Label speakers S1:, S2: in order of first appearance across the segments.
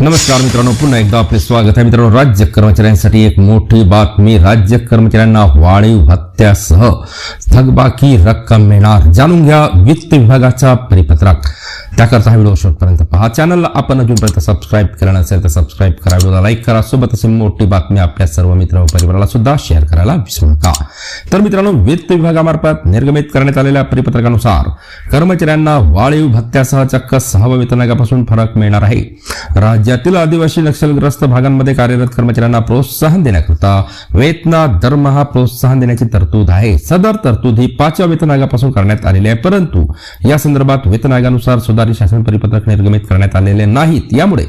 S1: नमस्कार मित्रांनो पुन्हा एकदा आपले स्वागत आहे. मित्रांनो राज्य कर्मचाऱ्यांसाठी एक मोठी बातमी. राज्य कर्मचाऱ्यांना वाळीव भत्त्यासह थकबाकी रक्कम मिळणार. जाणून घ्या वित्त विभागाचा परिपत्रक त्याकरता हा व्हिडिओ शेवटपर्यंत पहा. चॅनलला आपण अजूनपर्यंत सबस्क्राईब केला नसेल तर सबस्क्राईब करा. व्हिडिओला लाईक करा. सोबत असे मोठी बातमी आपल्या सर्व मित्र व परिवाराला सुद्धा शेअर करायला विसरू नका. तर मित्रांनो वित्त विभागामार्फत निर्गमित करण्यात आलेल्या परिपत्रकानुसार कर्मचाऱ्यांना वाळीव भत्त्यासह चक्क सहाव्या वेतनागापासून फरक मिळणार आहे. राज्यातील आदिवासी नक्षलग्रस्त भागांमध्ये कार्यरत कर्मचाऱ्यांना प्रोत्साहन देण्याकरता वेतना दरमहा प्रोत्साहन देण्याची तरतूद आहे. सदर तरतूद ही पाचव्या वेतन आयोगापासून करण्यात आलेली आहे. परंतु या संदर्भात वेतन आयोगानुसार सुधारित शासन परिपत्रक निर्गमित करण्यात आलेले नाहीत. यामुळे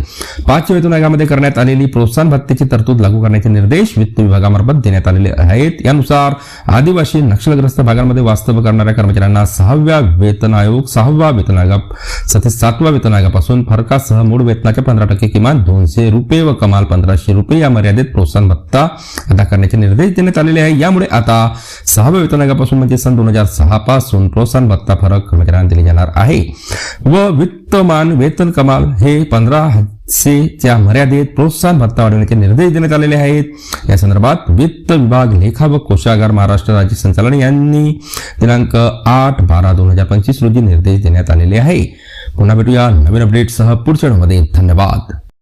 S1: पाचव्या वेतन आयोगामध्ये करण्यात आलेली प्रोत्साहन भत्तेची तरतूद लागू करण्याचे निर्देश वित्त विभागामार्फत देण्यात आलेले आहेत. यानुसार आदिवासी नक्षलग्रस्त भागांमध्ये वास्तव्य करणाऱ्या कर्मचाऱ्यांना सहाव्या वेतन आयोग सहाव्या वेतन आयोग सातव्या वेतन आयोगापासून फरकासह मूळ वेतनाच्या पंधरा टक्के किमान दोनशे रुपये व कमाल पंधराशे रुपये या मर्यादेत प्रोत्साहन भत्ता अदा करण्याचे निर्देश देण्यात आलेले आहे. यामुळे आता सहाव्या वेतन आयोगापासून म्हणजे सन दोन हजार सहा पासून प्रोत्साहन भत्ता फरक कर्मचाऱ्यांना दिले जाणार आहे. व वित्तमान वेतन कमाल हे पंधरा च्या मर्यादेत प्रोत्साहन भत्ता वाढवण्याचे निर्देश देण्यात आलेले आहेत. या संदर्भात वित्त विभाग लेखा व कोशागार महाराष्ट्र राज्य संचालन यांनी दिनांक आठ बारा दोन हजार पंचवीस रोजी निर्देश देण्यात आलेले आहे. पुन्हा भेटूया नवीन अपडेटसह पुढच्या व्हिडिओमध्ये धन्यवाद